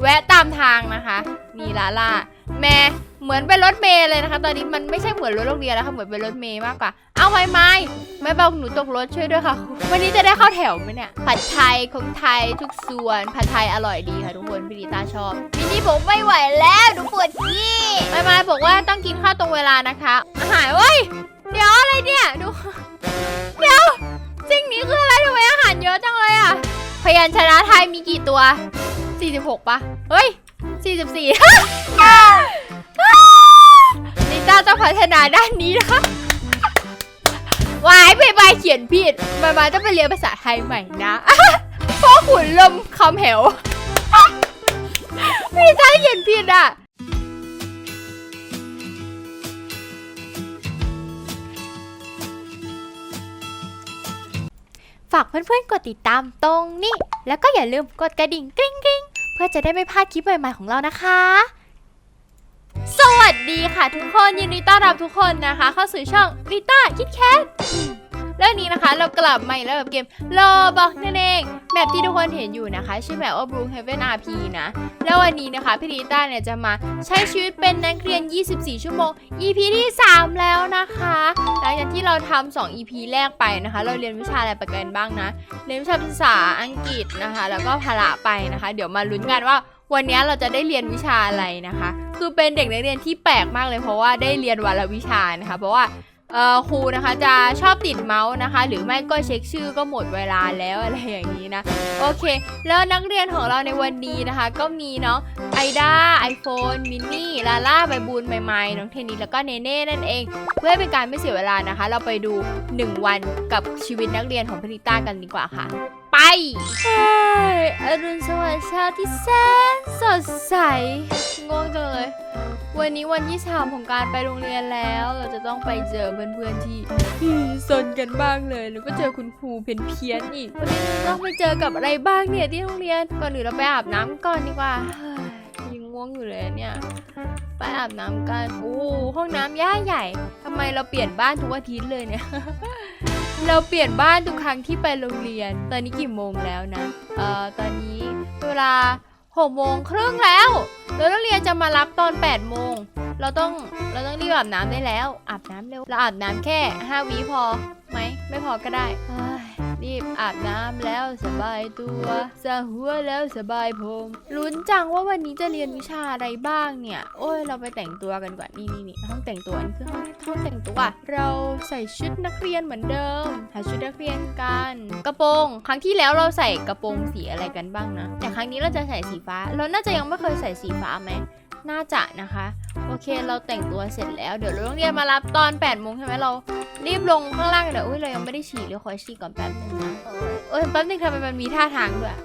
แวะตามทางนะคะมีลาล่าแม่เหมือนเป็นรถเมล์เลยนะคะ ตอนนี้มันไม่ใช่เหมือนรถโรงเรียนแล้วค่ะเหมือนเป็นรถเมล์มากกว่าเอาไม้ไม้ไม่บอกหนูตกรถช่วยด้วยค่ะ วันนี้จะได้เข้าแถวไหมเนี่ยผัดไทยของไทยทุกส่วนผัดไทยอร่อยดีค่ะทุกคนพี่ดิตาชอบพี่นี่ผมไม่ไหวแล้วหนูปวดขี้ไม้ไม้บอกว่าต้องกินข้าวตรงเวลานะคะอาหารเว้ยเดี๋ยวอะไรเนี่ยดูเดี๋ยวสิ่งนี้คืออะไรทำไมอาหารเยอะจังเลยอะพยัญชนะไทยมีกี่ตัว 46ปะเฮ้ย 44นิต้าต้องพัฒนาด้านนี้นะคะวายบายบายเขียนผิดบายบายต้องไปเรียนภาษาไทยใหม่นะพ่อขุนลมคำเหวพี่นิต้าเขียนผิดอะฝากเพื่อนๆกดติดตามตรงนี้ แล้วก็อย่าลืมกดกระดิ่งกริ๊งกริ๊ง พื่อจะได้ไม่พลาดคลิปใหม่ๆของเรานะคะ สวัสดีค่ะทุกคนยินดีต้อนรับทุกคนนะคะ เข้าสู่ช่องริต้าคิดแคท เรื่องนี้นะคะเรากลับมาอีกแล้วกับเกมโลบอกนั่นเองแบบที่ทุกคนเห็นอยู่นะคะ ชื่อแบบว่า Blue Heaven RP นะ แล้ววันนี้นะคะพี่ริต้าเนี่ยจะมาใช้ชีวิตเป็นนักเรียน 24 ชั่วโมง EP ที่ 3 แล้วนะคะหลังจากที่เราทำ2 EP แรกไปนะคะ เราเรียนวิชาอะไรไปกันบ้างนะ เรียนวิชาภาษาอังกฤษนะคะ แล้วก็พละไปนะคะ เดี๋ยวมาลุ้นกันว่าวันนี้เราจะได้เรียนวิชาอะไรนะคะ คือเป็นเด็กนักเรียนที่แปลกมากเลยเพราะว่าได้เรียนวันละวิชานะคะ เพราะว่า เอ่อครูนะคะจะชอบติดเมาส์นะคะ หรือไม่ก็เช็คชื่อก็หมดเวลาแล้วอะไรอย่างนี้นะโอเค แล้วนักเรียนของเราในวันนี้นะคะ ก็มีเนาะไอด้าไอโฟนมินนี่ลาล่าใบบูนใหม่ๆน้องเทนนิสแล้วก็เนเน่นั่นเอง เพื่อให้เป็นการไม่เสียเวลานะคะ เราไปดู 1 วันกับชีวิตนักเรียนของพนิต้ากันดีกว่าค่ะ ไปเฮ้ยอรุณสวัสดิ์เช้าที่แสนสดใสง่วงจังเลย วันนี้วันที่สามของการไปโรงเรียนแล้ว เราจะต้องไปเจอเพื่อนๆที่ซนกันบ้างเลยแล้วก็เจอคุณครูเพี้ยนเพียนๆอีกวันนี้เราต้องไปเจอกับอะไรบ้างเนี่ยที่โรงเรียนก่อนอื่นเราไปอาบน้ำก่อนดีกว่าเฮ้ยยังง่วงอยู่เลยเนี่ยไปอาบน้ำกันโอ้ห้องน้ำย่าใหญ่ทำไมเราเปลี่ยนบ้านทุกอาทิตย์เลยเนี่ยเราเปลี่ยนบ้านทุกครั้งที่ไปโรงเรียน ตอนนี้กี่โมงแล้วนะเอ่อตอนนี้เวลาหกโมงครึ่งแล้ว แล้วนักเรียนจะมารับตอน8ปดโมง เราต้องเราต้องรีบอาบน้ำได้แล้ว อาบน้ำเร็ว เราอาบน้ำแค่5วิพอไหม ไม่พอก็ได้ รีบอาบน้ำแล้วสบายตัวสะหัวแล้วสบายผมลุ้นจังว่าวันนี้จะเรียนวิชาอะไรบ้างเนี่ย โอ้ยเราไปแต่งตัวกันก่อนนี่นี่นี่ห้องแต่งตัวนี่คือห้องห้องแต่งตัว เราใส่ชุดนักเรียนเหมือนเดิมหาชุดนักเรียนกัน กระโปรง ครั้งที่แล้วเราใส่กระโปรงสีอะไรกันบ้างนะแต่ครั้งนี้เราจะใส่สีฟ้า เราน่าจะยังไม่เคยใส่สีฟ้าไหม น่าจะนะคะ โอเคเราแต่งตัวเสร็จแล้วเดี๋ยวโรงเรียนมารับตอน8ปดโมงใช่ไหมเรารีบลงข้างล่างเดี๋ยวอุ้ยเรายังไม่ได้ฉี่เลยขอฉี่ก่อนแป๊บนึงนะเออเอยแป๊บนึงทำไมมันมีท่าทางด้วย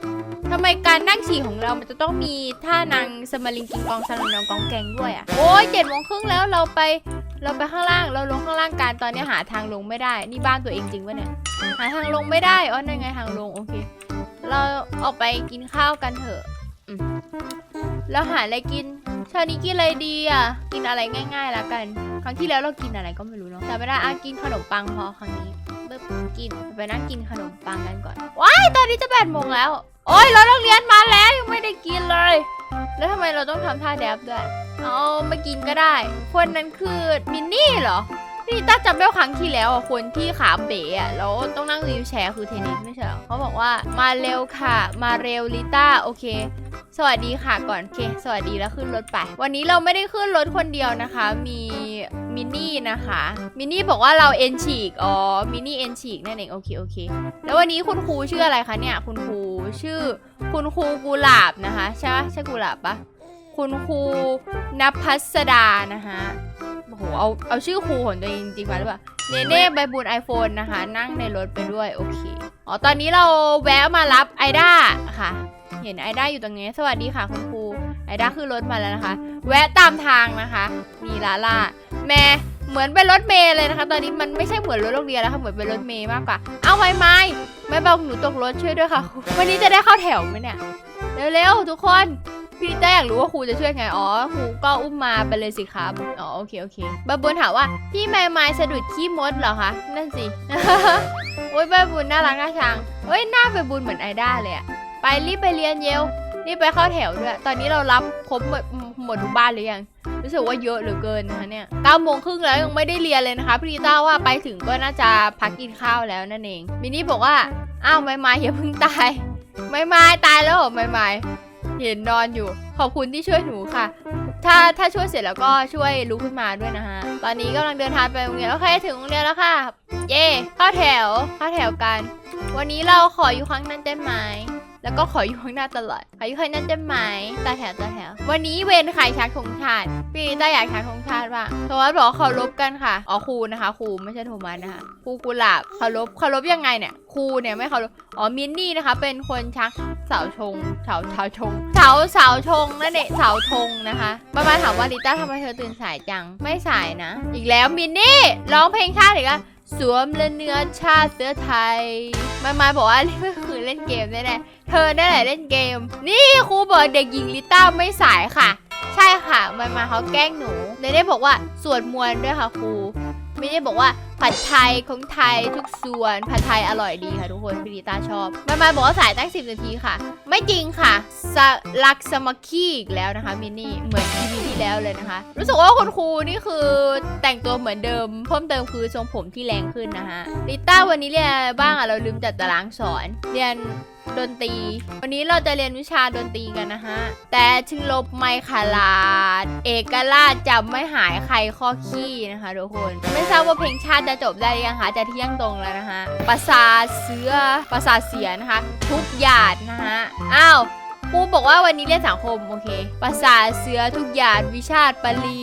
ทำไมการนั่งฉี่ของเรา มันจะต้องมีท่านางสมาริงกิงกองสลันองกองแกงด้วยอะ โอ้ยเจ็ดโมงครึ่งแล้วเราไป เราไปข้างล่าง เราลงข้างล่างกันตอนนี้หาทางลงไม่ได้ นี่บ้านตัวเองจริงปะเนี่ย หาทางลงไม่ได้ อ๋อนั่นไงทางลง โอเค เราออกไปกินข้าวกันเถอะ แล้วหาอะไรกินชานี้กินอะไรดีอะ กินอะไรง่ายๆแล้วกัน ครั้งที่แล้วเรากินอะไรก็ไม่รู้เนาะแต่ไม่ได้อะกินขนมปังพอครั้งนี้ปึ๊บกินไปนั่งกินขนมปังกันก่อน ว้าย ตอนนี้จะแปดโมงแล้ว โอ้ยเรถโรงเรียนมาแล้วยังไม่ได้กินเลย แล้วทำไมเราต้องทำท่าแดบด้วย เอามากินก็ได้ คนนั้นคือมินนี่เหรอ นี่ต้าจำได้าครั้งที่แล้วอะคนที่ขาเป๋อะแล้วต้องนั่งวีลแชร์คือเทนนิสไม่ใช่เหรอเขาบอกว่ามาเร็วค่ะ มาเร็วลิต้าโอเค สวัสดีค่ะก่อนโอเค สวัสดีแล้วขึ้นรถไป วันนี้เราไม่ได้ขึ้นรถคนเดียวนะคะ มีมินนี่นะคะ มินนี่บอกว่าเราเอ็นฉีกอ๋อมินนี่เอ็นฉีกนั่นเองโอเคโอเค แล้ววันนี้คุณครูชื่ออะไรคะเนี่ย คุณครูชื่อ คุณครูกุหลาบนะคะ ใช่ใช่กุหลาบปะ คุณครูนภัสดานะคะโอ้โหเอาเอาชื่อครูของตัวเองจริงๆมาหรือเปล่าเนเน่ใบบุญ iPhone นะคะ นั่งในรถไปด้วย โอเค อ๋อ ตอนนี้เราแวะมารับไอด้าค่ะ เห็นไอด้าอยู่ตรงนี้ สวัสดีค่ะคุณครู ไอด้าขึ้นรถมาแล้วนะคะ แวะตามทางนะคะ มีลาล่า แม่เหมือนเป็นรถเมล์เลยนะคะ ตอนนี้มันไม่ใช่เหมือนรถโรงเรียนแล้วค่ะ เหมือนเป็นรถเมล์มากกว่า เอาไม้ไม้ไม่บอกหนูตกรถช่วยด้วยค่ะ วันนี้จะได้เข้าแถวไหมเนี่ย เร็วๆทุกคนพี่ลิต้าอยากรู้ว่าครูจะช่วยไง อ๋อครูก็อุ้มมาไปเลยสิครับ อ๋อโอเคโอเคบาบุญถามว่าพี่ไม้ไม้สะดุดขี้มดเหรอคะ นั่นสิ โอ้ยใบบุญน่ารักน่าชังเฮ้ยหน้าใบบุญเหมือนไอด้าเลยอะไปรีบไปเรียนเยวนี่ไปเข้าแถวด้วย ตอนนี้เรารับครบหมดหมดทุกบ้านหรือยัง รู้สึกว่าเยอะเหลือเกินนะคะเนี่ยเก้าโมงครึ่งแล้วยังไม่ได้เรียนเลยนะคะพี่ต้าว่าไปถึงก็น่าจะพักกินข้าวแล้วนั่นเองมินนี่บอกว่า อ้าวไม่มาอย่าเพิ่งตาย ไม่ไม่ตายแล้วเหรอไม่มาเห็นนอนอยู่ ขอบคุณที่ช่วยหนูค่ะ ถ้าถ้าช่วยเสร็จแล้วก็ช่วยลุกขึ้นมาด้วยนะฮะ ตอนนี้กำลังเดินทางไปโรงเรียนโอเคถึงโรงเรียนแล้วค่ะ เย่เข้าแถวเข้าแถวกัน วันนี้เราขออยู่ครั้งนั้นได้ไหม แล้วก็ขออยู่ข้างหน้าตลอด ขออยู่ข้างหนั้นได้ไหมตาแถวตาแถววันนี้เวรใครชักธงชาติพี่ลิต้าอยากชักธงชาติว่างโทมัสบอกว่าเคารพกันค่ะ อ๋อครูนะคะครูไม่ใช่โทมัสนะคะครูกุหลาบเคารพเคารพยังไงเนี่ยครูเนี่ยไม่เคารพ อ๋อมินนี่นะคะ เป็นคนชักเสาชงเสาเสาชงเสาเสาชงนั่นเองเสาธงนะคะมามาถามว่าลิต้าทำไมเธอตื่นสายจัง ไม่สายนะ อีกแล้วมินนี่ร้องเพลงชาติอีกแล้ว สวมและเนื้อชาติเสื้อไทยมามาบอกว่านี่ก็คือเล่นเกมแน่ๆเธอนั่นแหละเล่นเกม นี่ครูบอกเด็กหญิงลิต้าไม่สายค่ะ ใช่ค่ะมามาเขาแกล้งหนูเนเน่บอกว่าสวดมวลด้วยค่ะครูไม่ได้บอกว่าผัดไทยของไทยทุกส่วน ผัดไทยอร่อยดีค่ะทุกคนพี่ลิต้าชอบมามาบอกว่าสายตั้ง10นาทีค่ะ ไม่จริงค่ะสลักสมัคคีอีกแล้วนะคะมินนี่เหมือนทีวีที่แล้วเลยนะคะ รู้สึกว่าคุณครูนี่คือแต่งตัวเหมือนเดิมเพิ่มเติมคือทรงผมที่แรงขึ้นนะคะลิต้าวันนี้เรียนอะไรบ้างอะเราลืมจัดตารางสอนเรียนดนตรี วันนี้เราจะเรียนวิชาดนตรีกันนะฮะ แต่ถึงลบไม่ขาลาด เอกราชจำไม่หายใครข้อขี้นะคะทุกคน ไม่ทราบว่าเพลงชาติจะจบได้ยังคะจะเที่ยงตรงแล้วนะคะประสาทเสือประสาทเสียนะคะ ทุกหยาดนะฮะอ้าวครูบอกว่าวันนี้เรียนสังคม โอเคภาษาทเสือทุกหยาดวิชาติปรี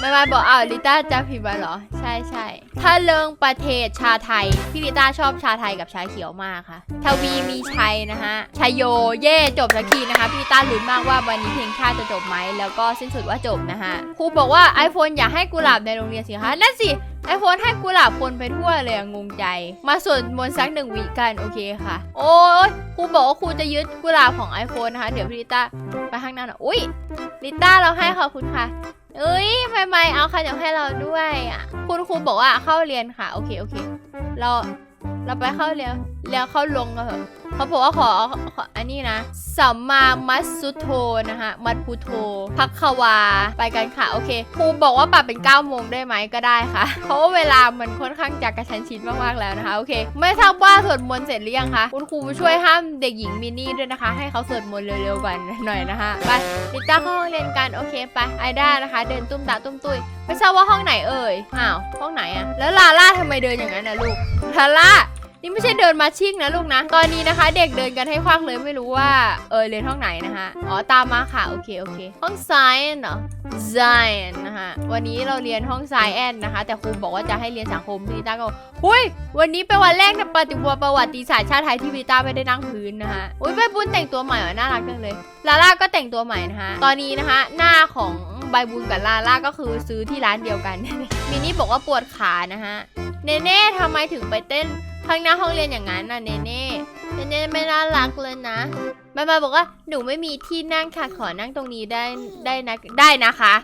ไม่มาบอกอ้าวลิต้าจะผิดมาเหรอ ใช่ใช่ถ้าเลิงประเทศชาไทย พี่ลิต้าชอบชาไทยกับชาเขียวมากค่ะ ทวีมีชัยนะฮะชัยโยเย่จบสักทีนะคะ พี่ลิต้าลุ้นมากว่าวันนี้เพลงชาติจะจบไหม แล้วก็สิ้นสุดว่าจบนะฮะครูบอกว่า iPhone อย่าให้กุหลาบในโรงเรียนสิคะนั่นสิ ไอโฟนให้กุหลาบคนไปทั่วเลยอะงงใจ มาสวดมนต์สักหนึ่งวิกันโอเคค่ะ โอ้ยครูบอกว่าครูจะยึดกุหลาบของ iPhone นะคะ เดี๋ยวพี่ลิต้าไปข้างหน้าหน่อยอุ้ยลิต้าเราให้ขอบคุณค่ะเอ้ยไม่ไม่เอาขนมให้เราด้วยอะคุณครูบอกว่าเข้าเรียนค่ะ โอเคโอเค เราเราไปเข้าเรียน แล้วเขาลงกันเขาบอกว่าขอขออันนี้นะสัมมามัสสุโธนะคะมัดพุโทพักควา ไปกันค่ะ โอเคครูบอกว่าปรับเป็น9ก้าโมงได้ไหมก็ได้ค่ะ เพราะว่าเวลามันค่อนข้างจะกระชันชิดมากๆแล้วนะคะ โอเค ไม่ทราบว่าสวดมนต์เสร็จหรือยังคะ คุณครูช่วยห้ามเด็กหญิงมินนี่ด้วยนะคะ ให้เขาสวดมนต์เร็วๆกันหน่อยนะคะ ไปลิต้าเข้าห้องเรียนกันโอเคไปไอด้านะคะ เดินตุ้มตาตุ้มตุ้ยไม่ทราบว่าห้องไหนเอ่ยอ้าวห้องไหนอะแล้วลาล่าทำไมเดินอย่างนั้นนะลูกลาล่า นี่ไม่ใช่เดินมาชิ่งนะลูกนะ ตอนนี้นะคะ เด็กเดินกันให้ควักเลยไม่รู้ว่า เออเรียนห้องไหนนะคะอ๋อตามมาค่ะ โอเคโอเค ห้อง science เหรอ science นะคะวันนี้เราเรียนห้อง science นะคะ แต่ครูบอกว่าจะให้เรียนสังคมพี่ลิต้าก็หุยวันนี้เป็นวันแรกในปฏิบัติประวัติศาสตร์ชาติไทยที่พี่ลิต้าไม่ได้นั่งพื้นนะคะอุ้ยใบบุญแต่งตัวใหม่เหรอน่ารักจังเลยลาล่าก็แต่งตัวใหม่นะคะตอนนี้นะคะหน้าของใบบุญกับลาล่าก็คือซื้อที่ร้านเดียวกันมินนี่บอกว่าปวดขานะคะเนเน่ทำไมถึงไปเต้น ข้างหน้าห้องเรียนอย่างนั้นน่ะเนเน่เนเน่ไม่น่ารักเลยนะมายบาบอกว่าหนูไม่มีที่นั่งค่ะขอนั่งตรงนี้ได้ได้นะได้นะคะ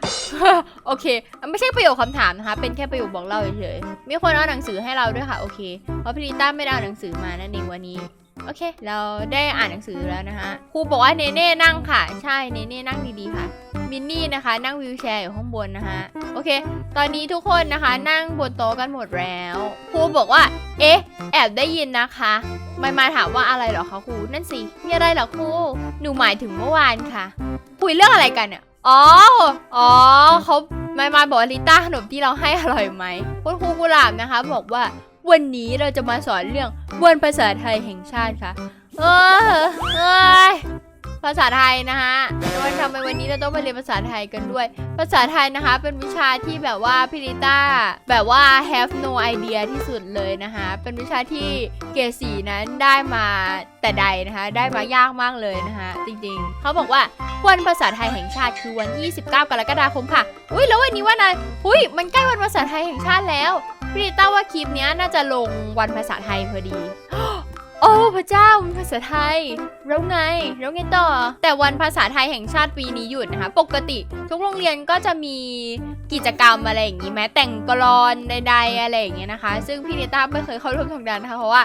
โอเค ไม่ใช่ประโยคคำถามนะคะ เป็นแค่ประโยคบอกเล่าเฉยๆมีคนเอาหนังสือให้เราด้วยค่ะ โอเคเพราะพี่ลิต้าไม่ได้เอาหนังสือมานั่นเองวันนี้ โอเค เราได้อ่านหนังสือแล้วนะคะครูบอกว่าเนเน่นั่งค่ะ ใช่เนเน่นั่งดีๆค่ะมินนี่นะคะ นั่งวิวแชร์อยู่ข้างบนนะคะโอเค ตอนนี้ทุกคนนะคะ นั่งบนโต๊ะกันหมดแล้วครูบอกว่า เอ๊ะ แอบได้ยินนะคะไม่มาถามว่าอะไรหรอคะครูนั่นสิมีอะไรหรอครูหนูหมายถึงเมื่อวานค่ะ คุยเรื่องอะไรกันเนี่ยอ๋ออ๋อเขาไม่มาบอกลิต้าขนมที่เราให้อร่อยไหมคุณครูกุหลาบนะคะ บอกว่า วันนี้เราจะมาสอนเรื่องวันภาษาไทยแห่งชาติค่ะ เออเอยภาษาไทยนะคะวันทำไมวันนี้เราต้องมาเรียนภาษาไทยกันด้วย ภาษาไทยนะคะ เป็นวิชาที่แบบว่าพิริต้าแบบว่า have no idea ที่สุดเลยนะคะเป็นวิชาที่เกรดสีนั้นได้มาแต่ใดนะคะ ได้มายากมากเลยนะคะจริงๆ เขาบอกว่าวันภาษาไทยแห่งชาติคือวันที่29 กรกฎาคมค่ะ อุ้ยแล้ววันนี้วันอะไรอุ้ยมันใกล้วันภาษาไทยแห่งชาติแล้ว พี่เต้าว่าคลิปเนี้ยน่าจะลงวันภาษาไทยพอดี โอ้พระเจ้ามันภาษาไทยแล้วไงแล้วไงต่อ แต่วันภาษาไทยแห่งชาติปีนี้หยุดนะคะ ปกติ ทุกโรงเรียนก็จะมีกิจกรรมอะไรอย่างนี้แม้แต่งกลอนใดๆอะไรอย่างเงี้ยนะคะ ซึ่งพี่เนต้าไม่เคยเข้าร่วมทางด้านนะคะเพราะว่า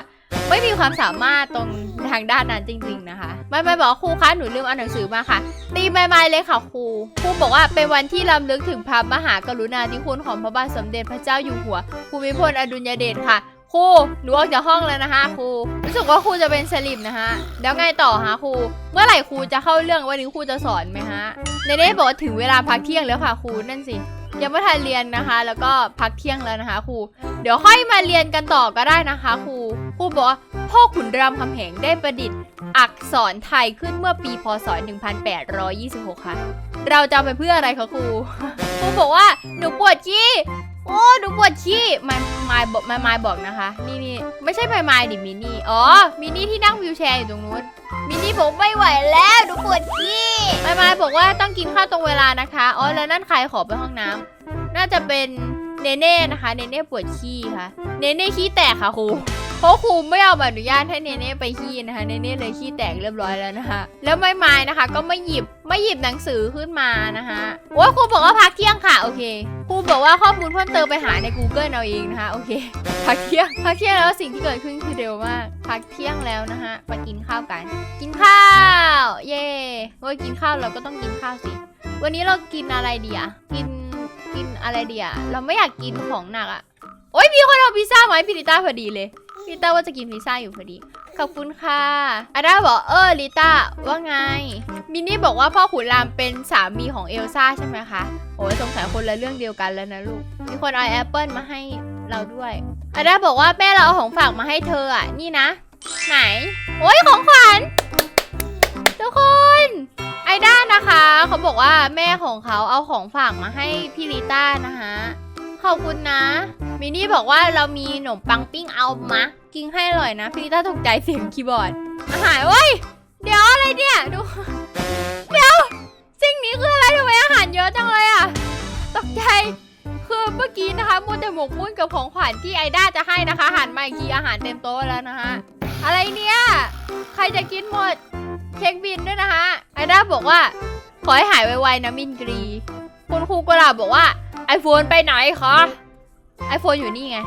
ไม่มีความสามารถตรงทางด้านนั้นจริง ๆนะคะ ไม่ไม่บอกครูคะหนูลืมเอาหนังสือมาค่ะ ตีไม่ไม่เลยค่ะครู ครูบอกว่าเป็นวันที่รำลึกถึงพระมหากรุณาธิคุณของพระบาทสมเด็จพระเจ้าอยู่หัวภูมิพลอดุลยเดชค่ะ ครูหนูออกจากห้องแล้วนะคะครูรู้สึกว่าครูจะเป็นสลิมนะคะแล้วไงต่อฮะครู เมื่อไหร่ครูจะเข้าเรื่องวันนี้ครูจะสอนไหมฮะในนี้บอกว่าถึงเวลาพักเที่ยงแล้วค่ะครูนั่นสิยังไม่ทันเรียนนะคะ แล้วก็พักเที่ยงแล้วนะคะครูเดี๋ยวค่อยมาเรียนกันต่อก็ได้นะคะครูครูบอกว่าพ่อขุนรามคำแหงได้ประดิษฐ์ อักษรไทยขึ้นเมื่อปีพศ 1826 ค่ะ เราจะเอาไปเพื่ออะไรคะครูครูบอกว่าหนูปวดขี้ โอ้ดูปวดขี้มายมายบอกมายมายบอกนะคะ นี่นี่ไม่ใช่ไม่ไม่ดิมินี่อ๋อมินี่ที่นั่งวิวแชร์อยู่ตรงนู้นมินี่บอกไม่ไหวแล้วดูปวดขี้ไม่ไม่บอกว่าต้องกินข้าวตรงเวลานะคะอ๋อแล้วนั่นใครขอไปห้องน้ำน่าจะเป็นเนเน่นะคะเนเน่ปวดขี้ค่ะเนเน่ขี้แตกค่ะครู เพราะครูไม่เอาใบอนุญาตให้เนเน่ไปขี้นะคะเนเน่เลยขี้แตกเรียบร้อยแล้วนะคะแล้วไม่ไม้นะคะ ก็ไม่หยิบไม่หยิบหนังสือขึ้นมานะคะโอ้ยครูบอกว่าพักเที่ยงค่ะโอเคครูบอกว่าข้อมูลเพิ่มเติมไปหาใน Google เอาเองนะคะโอเคพักเที่ยงพักเที่ยงแล้วสิ่งที่เกิดขึ้นคือเร็วมากพักเที่ยงแล้วนะคะไปกินข้าวกัน กินข้าว เย่โอ้ยกินข้าวเราก็ต้องกินข้าวสิ วันนี้เรากินอะไรดีอะกินกินอะไรดีอะเราไม่อยากกินของหนักอะโอ้ยมีคนเอาพิซซ่ามาให้พี่ลิต้าพอดีเลย ลิต้าว่าจะกินพิซซ่าอยู่พอดี ขอบคุณค่ะอาด้าบอกเออลิต้าว่าไง มินนี่บอกว่าพ่อขุนรามเป็นสามีของเอลซ่าใช่ไหมคะ โอ้ยสงสัยคนละเรื่องเดียวกันแล้วนะลูก มีคนเอาแอปเปิลมาให้เราด้วยอาด้าบอกว่าแม่เราเอาของฝากมาให้เธออะ นี่นะ ไหน โอ้ยของขวัญทุกคนไอด้านะคะ เขาบอกว่าแม่ของเขาเอาของฝากมาให้พี่ลิต้านะคะขอบคุณนะ มินนี่บอกว่าเรามีขนมปังปิ้งเอามา กินให้อร่อยนะพี่ลิต้าตกใจเสียงคีย์บอร์ด อาหารเว้ย เดี๋ยวอะไรเนี่ย ดู เดี๋ยว สิ่งนี้คืออะไรทำไมอาหารเยอะจังเลยอะตกใจ คือเมื่อกี้นะคะมัวแต่หมกมุ่นกับของขวัญที่ไอด้าจะให้นะคะหันมาอีกทีอาหารเต็มโต๊ะแล้วนะคะอะไรเนี่ย ใครจะกินหมด เช็คบินด้วยนะคะไอด้าบอกว่า ขอให้หายไวๆนะมินกรี คุณครูกุหลาบบอกว่า iPhone ไปไหนคะ iPhone อยู่นี่ไง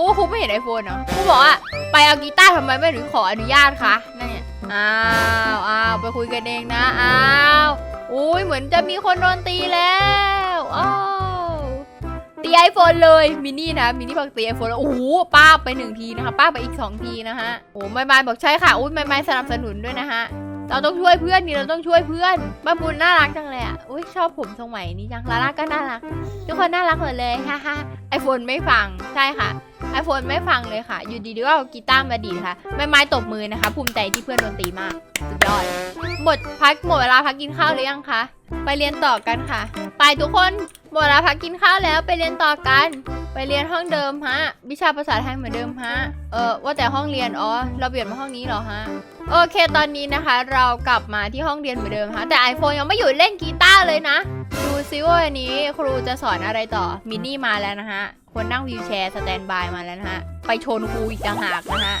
ครูครูไม่เห็น iPhone เหรอครูบอกว่าไปเอากีตาร์ทำไมไม่ถึงขออนุญาตคะนั่นเนี่ยอ้าวอ้าวไปคุยกันเองนะอ้าวอุ้ยเหมือนจะมีคนโดนตีแล้วอ้าวตีไอโฟนเลยมินี่นะมินี่บอกตีไอโฟนแล้วโอ้โหป้าไปหนึ่งทีนะคะ ป้าไปอีกสองทีนะคะโอ้ไม่ไม่บอกใช่ค่ะอุ้ยไม่ไม่สนับสนุนด้วยนะคะ เราต้องช่วยเพื่อนนี่เราต้องช่วยเพื่อนบ้าบุญน่ารักจังเลยอะอุ้ยชอบผมทรงใหม่นี้จังลาล่าก็น่ารัก ทุกคนน่ารักหมดเลยฮ่าฮ่าไอโฟนไม่ฟังใช่ค่ะไอโฟนไม่ฟังเลยค่ะ อยู่ดีๆก็เอากีตาร์มาดีค่ะไม่ไม้ตบมือนะคะ ภูมิใจที่เพื่อนโดนตีมากสุดยอดหมดพักหมดเวลาพักกินข้าวหรือยังคะไปเรียนต่อกันค่ะ ไปทุกคนหมดเวลาพักกินข้าวแล้วไปเรียนต่อกัน ไปเรียนห้องเดิมฮะ วิชาภาษาไทยเหมือนเดิมฮะเออว่าแต่ห้องเรียนอ๋อเราเปลี่ยนมาห้องนี้เหรอฮะ โอเคตอนนี้นะคะ เรากลับมาที่ห้องเรียนเหมือนเดิมฮะแต่ iPhone ยังไม่หยุดเล่นกีตาร์เลยนะ ดูซิว่าวันนี้ครูจะสอนอะไรต่อมินนี่มาแล้วนะฮะคนนั่งวีลแชร์สแตนบายมาแล้วนะฮะไปชนครูอีกต่างหากนะฮะ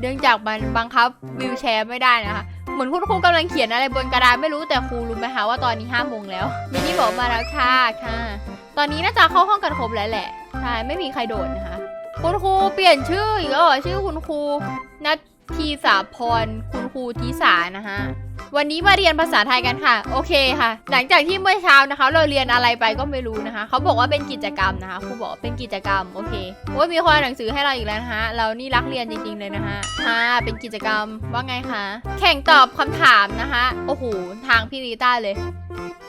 เนื่องจากมันบังคับวีลแชร์ไม่ได้นะคะเหมือนคุณครูกำลังเขียนอะไรบนกระดานไม่รู้แต่ครูรู้ไหมคะว่าตอนนี้ห้าโมงแล้วมินนี่บอกมาแล้วค่ะค่ะ ตอนนี้น่าจะเข้าห้องกันครบแล้วแหละใช่ไม่มีใครโดดนะคะคุณครูเปลี่ยนชื่ออีกแล้วชื่อคุณครูนัท ทีสาพรคุณครูทิสานะคะวันนี้มาเรียนภาษาไทยกันค่ะ โอเคค่ะ หลังจากที่เมื่อเช้านะคะ เราเรียนอะไรไปก็ไม่รู้นะคะ เขาบอกว่าเป็นกิจกรรมนะคะครูบอกเป็นกิจกรรมโอเคโอ้ยมีคนเอาหนังสือให้เราอีกแล้วนะคะเรานี่รักเรียนจริงๆเลยนะคะค่ะเป็นกิจกรรมว่าไงคะแข่งตอบคำถามนะคะโอ้โหทางพี่ลีต้าเลย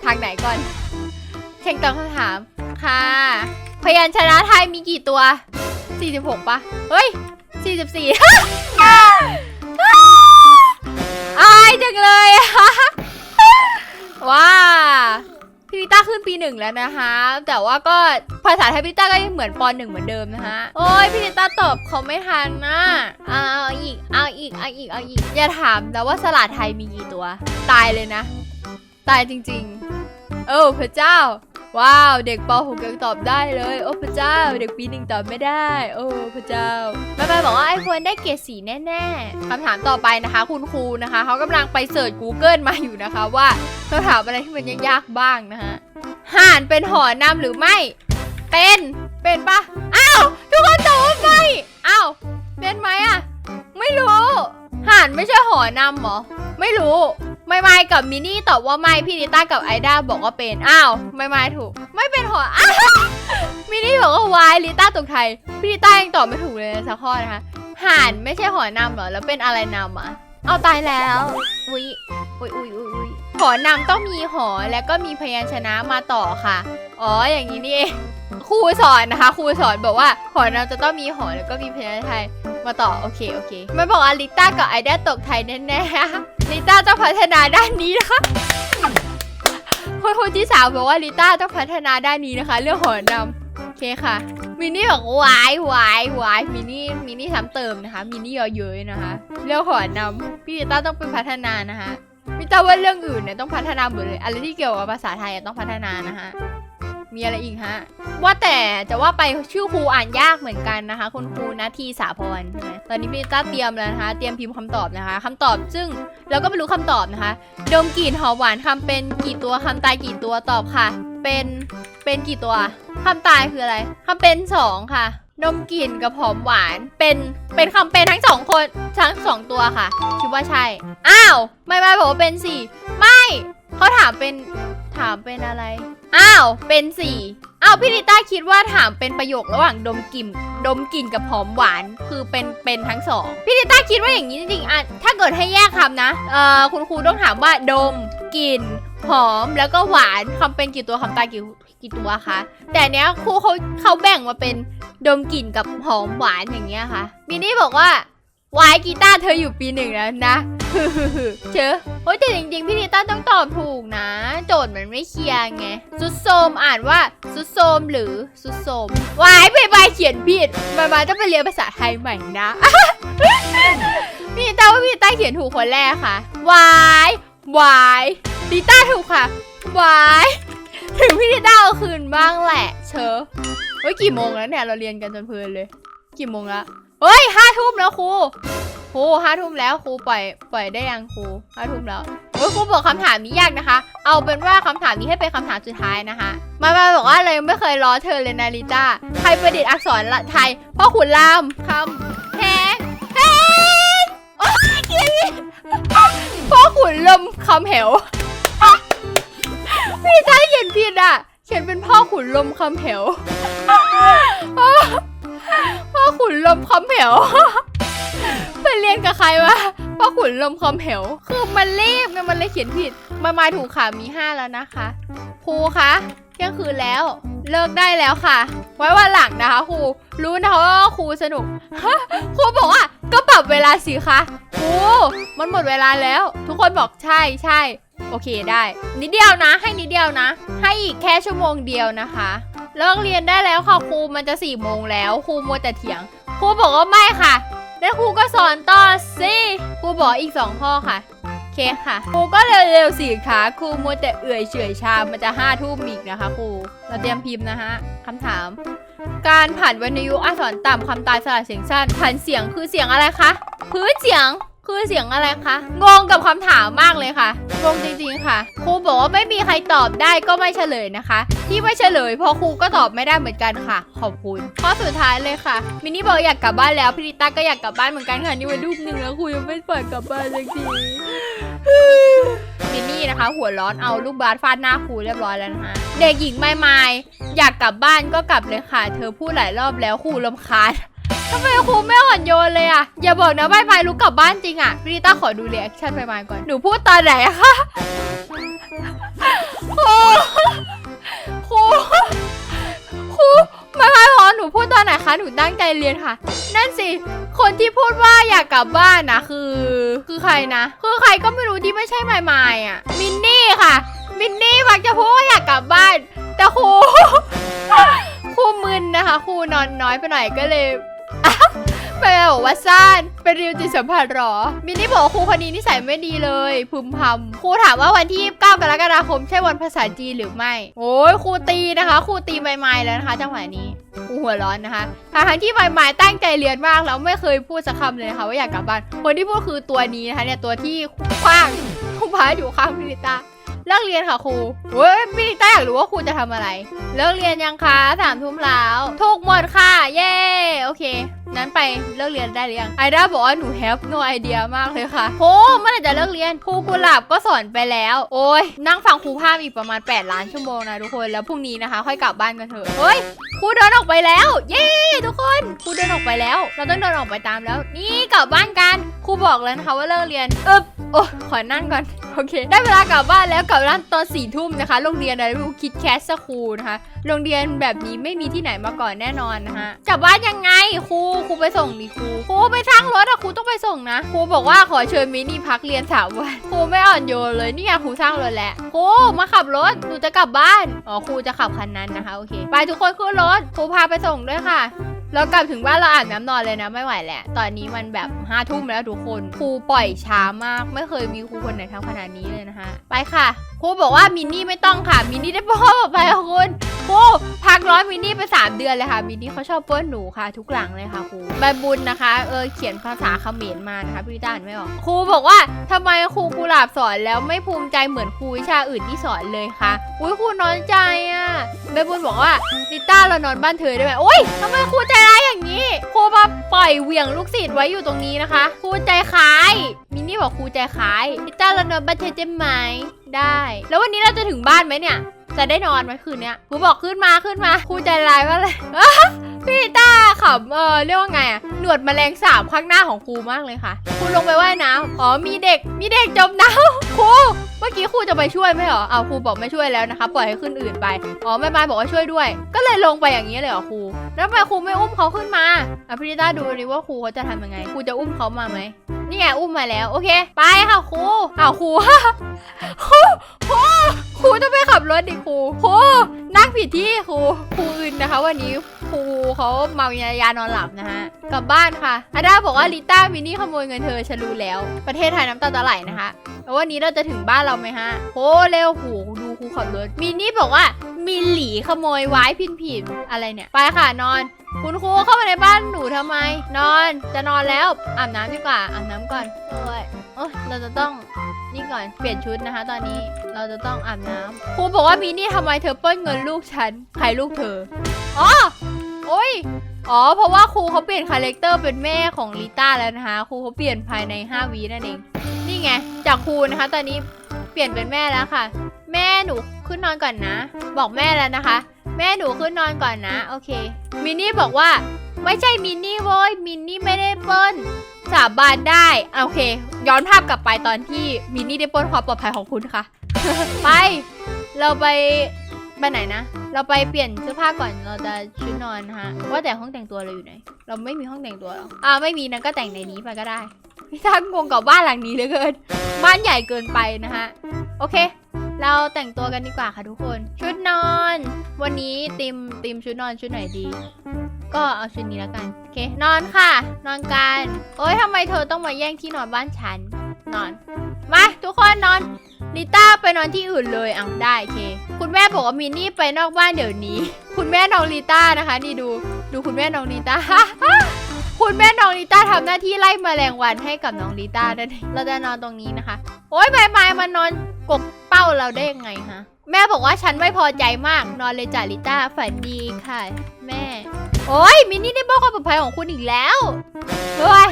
ทางไหนก่อน แข่งตอบคำถามค่ะ พยัญชนะไทยมีกี่ตัว 46ปะเฮ้ย 44อายจังเลยว้าพี่ลิต้าขึ้นปีหนึ่งแล้วนะคะ แต่ว่าก็ภาษาไทยพี่ลิต้าก็ยังเหมือนปหนึ่งเหมือนเดิมนะคะ โอ้ยพี่ลิต้าตอบเขาไม่ทันนะเอาเอาอีก เอาอีก เอาอีก เอาอีก อย่าถามแล้วว่าสลัดไทยมีกี่ตัว ตายเลยนะ ตายจริงๆเออพระเจ้า ว้าว เด็กป .6 ยังตอบได้เลย โอ้พระเจ้า เด็กปีหนึ่งตอบไม่ได้ โอ้พระเจ้าแม่แม่บอกว่าไอ้ควรได้เกรดสีแน่ๆคำถามต่อไปนะคะ คุณครูนะคะเขากำลังไปเสิร์ช Google มาอยู่นะคะว่าเราถามอะไรที่มันยากๆบ้างนะคะห่านเป็นหอนำหรือไม่ เป็น เป็นปะอ้าวทุกคนตอบว่าไม่อ้าวเป็นไหมอะไม่รู้ห่านไม่ใช่หอนำเหรอไม่รู้ ไม่ไม่กับมินนี่ตอบว่าไม่พี่นิต้ากับไอด้าบอกว่าเป็นอ้าวไม่ไม่ถูก ไม่เป็นหออ้าวมินนี่บอกว่าวายลิต้าตกไทยพี่นิต้ายังตอบไม่ถูกเลยสักข้อนะคะห่านไม่ใช่หอนำเหรอแล้วเป็นอะไรนำอะเอาตายแล้วอุ๊ยอุ๊ยอุ๊ยอุ๊ยอุ๊ยหอนำต้องมีหอแล้วก็มีพยัญชนะมาต่อค่ะอ๋ออย่างนี้นี่เองครูสอนนะคะครูสอนบอกว่าหอนำจะต้องมีหอแล้วก็มีพยัญชนะไทยมาต่อโอเคโอเคมันบอกว่าลิต้ากับไอเดาตกไทยแน่ๆ ลิต้าต้องพัฒนาด้านนี้นะคะคนคนที่สามบอกว่าลิต้าต้องพัฒนาด้านนี้นะคะ เรื่องหอนำโอเคค่ะมินนี่บอกวายวายวายมินนี่มินนี่ซ้ำเติมนะคะมินนี่เยอะเยนะคะ เรื่องหอนำพี่ลิต้าต้องไปพัฒนานะคะมิต้าว่าเรื่องอื่นเนี่ยต้องพัฒนาหมดเลยอะไรที่เกี่ยวกับภาษาไทยต้องพัฒนานะคะ มีอะไรอีกฮะ ว่าแต่จะว่าไปชื่อครูอ่านยากเหมือนกันนะคะ คุณครูนาทีสาพรใช่ไหมตอนนี้พี่ต้าเตรียมแล้วนะคะ เตรียมพิมพ์คำตอบนะคะคำตอบซึ่งเราก็ไม่รู้คำตอบนะคะ ดมกลิ่นหอมหวานคำเป็นกี่ตัวคำตายกี่ตัวตอบค่ะ เป็นเป็นกี่ตัวคำตายคืออะไรคำเป็นสองค่ะดมกลิ่นกับหอมหวานเป็นเป็นคำเป็นทั้งสองคนทั้งสองตัวค่ะ คิดว่าใช่ อ้าว ไม่ไม่บอกว่าเป็นสี่ไม่เขาถามเป็น ถามเป็นอะไร อ้าว เป็นสี่อ้าวพี่ลิต้าคิดว่าถามเป็นประโยคระหว่างดมกลิ่นดมกลิ่นกับหอมหวานคือเป็นเป็นทั้งสองพี่ลิต้าคิดว่าอย่างนี้จริงๆอะถ้าเกิดให้แยกคำนะเอ่อคุณครูต้องถามว่าดมกลิ่นหอมแล้วก็หวานคำเป็นกี่ตัวคำตายกี่กี่ตัวคะแต่เนี้ยครูเขาเขาแบ่งมาเป็นดมกลิ่นกับหอมหวานอย่างเงี้ยค่ะมินนี่บอกว่า วายกีตาร์เธออยู่ปีหนึ่งแล้วนะเชอโอ้ยแต่จริงๆ พี่นิต้าต้องตอบถูกนะ โจทย์มันไม่เคลียร์ไงซุดโซมอ่านว่าซุดโซมหรือซุดโซมวายบายบเขียนผิดบายบาต้องไปเรียนภาษาไทยใหม่นะพี่ต้าว่าพี่ต้าเขียนถูกคนแรกค่ะวายวายนิต้าถูกค่ะวายถึงพี่นิต้าเอาคืนบ้างแหละ เชอเฮ้ยกี่โมงแล้วเนี่ยเราเรียนกันจนเพลินเลย กี่โมงละ เฮ้ยห้าทุ่มแล้วครูครูห้าทุ่มแล้วครูปล่อยปล่อยได้ยังครูห้าทุ่มแล้วโอ้ยครูบอกคำถามนี้ยากนะคะ เอาเป็นว่าคำถามนี้ให้เป็นคำถามสุดท้ายนะคะ มามาบอกว่าเลยไม่เคยล้อเธอเลยนาริต้าใครประดิษฐ์อักษรละไทยพ่อขุนรามคำแพงแพงโอ้ยเกียรพ่อขุนลมคำเหวพี่ต้าเขียนผิดอะเขียนเป็นพ่อขุนลมคำเหว ขุนลมคำเหวไปเรียนกับใครวะพ่อขุนลมคอมเหวคือมันรีบไงมันเลยเขียนผิดมามาถูกค่ะมีห้าแล้วนะคะครูคะเที่ยงคืนแล้ว เลิกได้แล้วค่ะ ไว้วันหลังนะคะครูรู้นะคะว่าครูสนุกครูบอกว่าก็ปรับเวลาสิคะครูมันหมดเวลาแล้ว ทุกคนบอกใช่ใช่โอเคได้ นิดเดียวนะ ให้นิดเดียวนะ ให้อีกแค่ชั่วโมงเดียวนะคะ เลิกเรียนได้แล้วค่ะครูมันจะสี่โมงแล้วครูมัวแต่เถียงครูบอกว่าไม่ค่ะ แล้วครูก็สอนต่อสิครูบอกอีกสองข้อค่ะโอเคค่ะครูก็เร็วๆสิคะครูมัวแต่เอื่อยเฉอยชามันจะห้าทุ่มอีกนะคะครูเราเตรียมพิมพ์นะฮะคำถาม การผ่านวรรณยุกต์อักษรต่ำคำตายสระเสียงสั้นผ่านเสียงคือเสียงอะไรคะพื้นเสียง คือเสียงอะไรคะ งงกับคำถามมากเลยค่ะ งงจริงๆค่ะ ครูบอกว่าไม่มีใครตอบได้ก็ไม่เฉลยนะคะ ที่ไม่เฉลยเพราะครูก็ตอบไม่ได้เหมือนกันค่ะ ขอบคุณ ข้อสุดท้ายเลยค่ะ มินนี่บอกอยากกลับบ้านแล้วพิริต้าก็อยากกลับบ้านเหมือนกันค่ะ นี่วันรูปหนึ่งแล้วครูยังไม่เปิดกลับบ้านเลยทีมินนี่นะคะ หัวร้อนเอาลูกบาสฟาดหน้าครูเรียบร้อยแล้วนะคะ เด็กหญิงไม่ไม่อยากกลับบ้านก็กลับเลยค่ะ เธอพูดหลายรอบแล้วครูรำคาญ ทำไมครูไม่อ่อนโยนเลยอะอย่าบอกนะใบไม้ลุกกลับบ้านจริงอะพี่ริต้าขอดูเรีแอคชั่นใบไม้ก่อน หนูพูดตอนไหนคะครูครูครูใบไม้พอหนูพูดตอนไหนคะ หนูตั้งใจเรียนค่ะ นั่นสิ คนที่พูดว่าอยากกลับบ้านนะคือ คือใครนะ คือใครก็ไม่รู้ที่ไม่ใช่ไมไมายอะมินนี่ค่ะ มินนี่มักจะพูดว่าอยากกลับบ้าน แต่ครูครูมึนนะคะครูนอนน้อยไปหน่อยก็เลย ไปบอกว่าซ่านเป็นริวจิตสัมผัสหรอ มินนี่บอกว่าครูคนนี้นิสัยไม่ดีเลยพึมพำครูถามว่าวันที่ 29 กรกฎาคมใช่วันภาษาจีนหรือไม่ โอ้ยครูตีนะคะครูตีใบๆแล้วนะคะจังหวะนี้ครูหัวร้อนนะคะทางที่ใบๆตั้งใจเรียนมากแล้วไม่เคยพูดสักคำเลยนะคะว่าอยากกลับบ้านคนที่พูดคือตัวนี้นะคะเนี่ยตัวที่คว้างครูพาอยู่ข้างพิริตาเลิกเรียนค่ะครูเฮ้ยพิริตาอยากรู้ว่าครูจะทำอะไร เลิกเรียนยังคะสามทุ่มแล้วถูกหมดค่ะ เย้ นั้นไปเลิกเรียนได้หรือยังไอด้าบอกว่าหนู have no idea มากเลยค่ะโหเมื่อไหร่จะเลิกเรียนครูกุหลาบก็สอนไปแล้ว โอ้ยนั่งฟังครูภาพอีกประมาณ 8 ล้านชั่วโมงนะทุกคนแล้วพรุ่งนี้นะคะ ค่อยกลับบ้านกันเถอะเฮ้ยครูเดินออกไปแล้ว เย้ทุกคนครูเดินออกไปแล้ว เราต้องเดินออกไปตามแล้ว นี่กลับบ้านกันครูบอกแล้วนะคะว่าเลิกเรียนเอบโอ้ขอนั่งก่อนโอเค ได้เวลากลับบ้านแล้วกลับบ้านตอนสี่ทุ่มนะคะ โรงเรียนอะไรไม่รู้คิดแคสสคูลนะคะ โรงเรียนแบบนี้ไม่มีที่ไหนมาก่อนแน่นอนนะฮะกลับบ้านยังไงครูครูไปส่งดิครูครูไปสร้างรถอะครูต้องไปส่งนะครูบอกว่าขอเชิญมินี่พักเรียนสามวันครูไม่อ่อนโยนเลยนี่ไงครูสร้างรถแล้วครูมาขับรถหนูจะกลับบ้านอ๋อครูจะขับคันนั้นนะคะโอเค ไปทุกคนขึ้นรถครูพาไปส่งด้วยค่ะเรากลับถึงบ้านเราอาบน้ำนอนเลยนะไม่ไหวแหละ ตอนนี้มันแบบห้าทุ่มแล้วทุกคนครูปล่อยช้ามาก ไม่เคยมีครูคนไหนทำขนาดนี้เลยนะคะ ไปค่ะ รูบอกว่ามินนี่ไม่ต้องค่ะ มินนี่ได้พ่อไปค่ะคุณครูพักร้อยมินนี่ไปสามเดือนเลยค่ะ มินนี่เขาชอบเปิ้ลหนูค่ะ ทุกหลังเลยค่ะครูใบบุญนะคะเออเขียนภาษาเขมรมานะคะพี่ต้าอ่านไม่ออกครูบอกว่าทำไมครูกุหลาบสอนแล้วไม่ภูมิใจเหมือนครูวิชาอื่นที่สอนเลยคะอุ้ยครูน้อยใจอะใบบุญบอกว่าลิต้าเรานอนบ้านเธอได้ไหมโอ๊ยทำไมครูใจร้ายอย่างนี้ครูมาปล่อยเหวี่ยงลูกศิษย์ไว้อยู่ตรงนี้นะคะครูใจขายมินนี่บอกครูใจขายลิต้าเรานอนบ้านเธอได้ไหม ได้ แล้ววันนี้เราจะถึงบ้านไหมเนี่ย จะได้นอนไหมคืนเนี้ยครูบอกขึ้นมาขึ้นมาครูใจร้ายมากเลยพี่ลิต้าขำเออเรียกว่าไงอะหนวดแมลงสาบข้างหน้าของครูมากเลยค่ะครูลงไปว่ายน้ำอ๋อมีเด็กมีเด็กจมน้ำครูเมื่อกี้ครูจะไปช่วยไม่เหรอเอาครูบอกไม่ช่วยแล้วนะคะ ปล่อยให้ขึ้นอื่นไปอ๋อแม่ไม้บอกว่าช่วยด้วย ก็เลยลงไปอย่างนี้เลยเหรอครู แล้วทำไมครูไม่อุ้มเขาขึ้นมาอะพี่ลิต้าดูดิว่าครูเขาจะทำยังไงครูจะอุ้มเขามาไหมนี่ไงอุ้มมาแล้วโอเค ไปค่ะครูอ้าวครูครูครูครูจะไปขับรถดิครูครูนั่งผิดที่ครูครูอื่นนะคะ วันนี้ ครูเขาเมายายานอนหลับนะฮะ กลับบ้านค่ะอาด้าบอกว่าลิต้ามินนี่ขโมยเงินเธอฉันรู้แล้ว ประเทศไทยน้ำตาตาไหลนะคะแล้ววันนี้เราจะถึงบ้านเราไหมฮะโอ้เร็วหูดูครูขับรถมินนี่บอกว่ามีหลีขโมยไว้พินผินอะไรเนี่ย ไปค่ะนอนคุณครูเข้ามาในบ้านหนูทำไม นอนจะนอนแล้วอาบน้ำดีกว่าอาบน้ำก่อนโอ้ยโอ้ยเราจะต้องนี่ก่อนเปลี่ยนชุดนะคะ ตอนนี้เราจะต้องอาบน้ำครูบอกว่ามินนี่ทำไมเธอปล้นเงินลูกฉันใครลูกเธออ๋อ โอ้ย อ๋อ เพราะว่าครูเขาเปลี่ยนคาแรคเตอร์เป็นแม่ของลิต้าแล้วนะคะครูเขาเปลี่ยนภายใน 5วินั่นเอง นี่ไง จากครูนะคะ ตอนนี้เปลี่ยนเป็นแม่แล้วค่ะ แม่หนูขึ้นนอนก่อนนะ บอกแม่แล้วนะคะ แม่หนูขึ้นนอนก่อนนะ โอเค มินนี่บอกว่า ไม่ใช่มินนี่โว้ย มินนี่ไม่ได้เปล้นสาบานได้อะโอเค ย้อนภาพกลับไปตอนที่มินนี่ได้ปล้นความปลอดภัยของคุณค่ะ ไป เราไป ไปไหนนะ เราไปเปลี่ยนเสื้อผ้าก่อนเราจะชุดนอนนะคะว่าแต่ห้องแต่งตัวเราอยู่ไหน เราไม่มีห้องแต่งตัวหรออ่าไม่มีนะก็แต่งในนี้ไปก็ได้ พี่ทักงงกับบ้านหลังนี้เหลือเกิน บ้านใหญ่เกินไปนะคะโอเค เราแต่งตัวกันดีกว่าค่ะทุกคน ชุดนอน วันนี้ติมติมชุดนอนชุดไหนดี ก็เอาชุดนี้แล้วกัน โอเค นอนค่ะ นอนกัน โอ๊ยทำไมเธอต้องมาแย่งที่นอนบ้านฉัน นอน มาทุกคนนอนลิต้าไปนอนที่อื่นเลยอะได้เค คุณแม่บอกว่ามินนี่ไปนอกบ้านเดี๋ยวนี้ คุณแม่น้องลิต้านะคะ นี่ดูดูคุณแม่น้องลิต้าคุณแม่น้องลิต้าทำหน้าที่ไล่แมลงวันให้กับน้องลิต้านั่นเราจะนอนตรงนี้นะคะ โอ๊ยใบไม้มันนอนกกเป้าเราได้ยังไงฮะ แม่บอกว่าฉันไม่พอใจมาก นอนเลยจ้ะลิต้าฝันดีค่ะ แม่ โอ๊ยมินนี่ได้บอกความปลอดภัยของคุณอีกแล้วเฮ้ย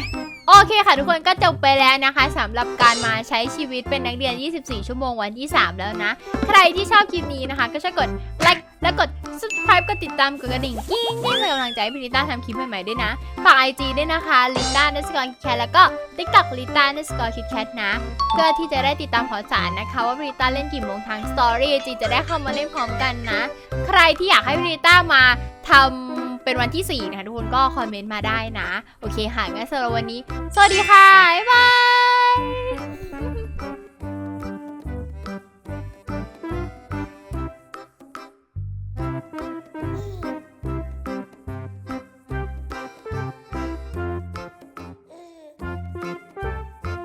โอเคค่ะทุกคนก็จบไปแล้วนะคะสำหรับการมาใช้ชีวิตเป็นนักเรียน 24 ชั่วโมงวันที่ 3 แล้วนะ ใครที่ชอบคลิปนี้นะคะ ก็ช่วยกดไลค์และกด subscribe กดติดตามกดกระดิ่งกิ้งกิ้งเป็นกำลังใจให้พี่ลิต้าทำคลิปใหม่ๆด้วยนะ ฝาก IG ด้วยนะคะลิต้าเนสกอร์คิดแคทแล้วก็ TikTok ลิต้าเนสกอร์คิดแคทนะ เพื่อที่จะได้ติดตามข่าวสารนะคะ ว่าพี่ลิต้าเล่นกี่โมงทางสตอรี่จีจะได้เข้ามาเล่นพร้อมกันนะ ใครที่อยากให้พี่ลิต้ามาทำ เป็นวันที่ 4 นะคะทุกคนก็คอมเมนต์มาได้นะ โอเคค่ะงั้นสำหรับวันนี้ สวัสดีค่ะ บ๊ายบาย